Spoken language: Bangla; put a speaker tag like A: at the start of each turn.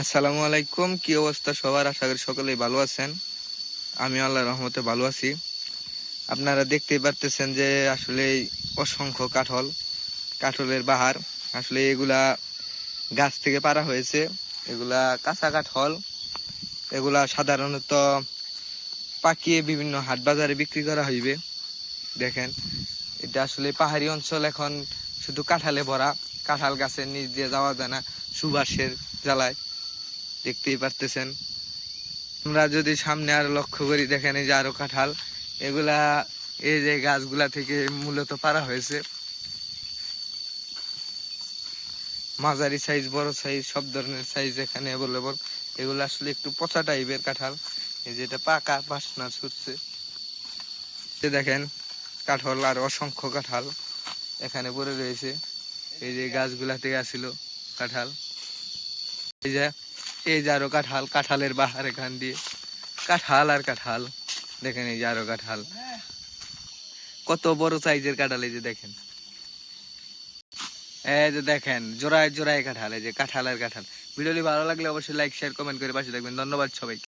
A: আসসালামু আলাইকুম, কি অবস্থা সবার? আশা করি সকলেই ভালো আছেন। আমি আল্লাহ রহমতে ভালো আছি। আপনারা দেখতেই পারতেছেন যে আসলে অসংখ্য কাঠল, কাঠলের বাহার, আসলে এগুলা গাছ থেকে পারা হয়েছে। এগুলা কাঁচা কাঠল, এগুলা সাধারণত পাকিয়ে বিভিন্ন হাট বাজারে বিক্রি করা হইবে। দেখেন, এটা আসলে পাহাড়ি অঞ্চল, এখন শুধু কাঁঠালে ভরা। কাঁঠাল গাছের নিচ দিয়ে যাওয়া যায় না, সুবাসের জ্বালায়। দেখতেই পারতেছেন। আমরা যদি সামনে আরও লক্ষ্য করি, দেখেন এই যে আরও কাঁঠাল। এগুলা এই যে গাছগুলা থেকে মূলত পারা হয়েছে। মাঝারি সাইজ বড় সাইজ সব ধরনের সাইজ এখানে অ্যাভেলেবল এগুলো আসলে একটু পচা টাইপের কাঁঠাল। এই যে এটা পাকা, বাসনা ছুটছে। দেখেন, কাঁঠাল আর অসংখ্য কাঁঠাল এখানে পড়ে রয়েছে। এই যে গাছগুলা থেকে আসিল কাঁঠাল। এই যে এই যারো আরও কাঁঠাল, কাঁঠালের বাহার এখান দিয়ে। কাঁঠাল আর কাঁঠাল। দেখেন এই যে আরও কাঁঠাল। কত বড় সাইজের কাঁঠাল এই যে দেখেন। এই যে দেখেন, জোড়ায় জোড়ায় কাঁঠাল, এই যে কাঁঠাল আর কাঁঠাল। ভিডিওটি ভালো লাগলে অবশ্যই লাইক শেয়ার কমেন্ট করে পাশে দেখবেন ধন্যবাদ সবাই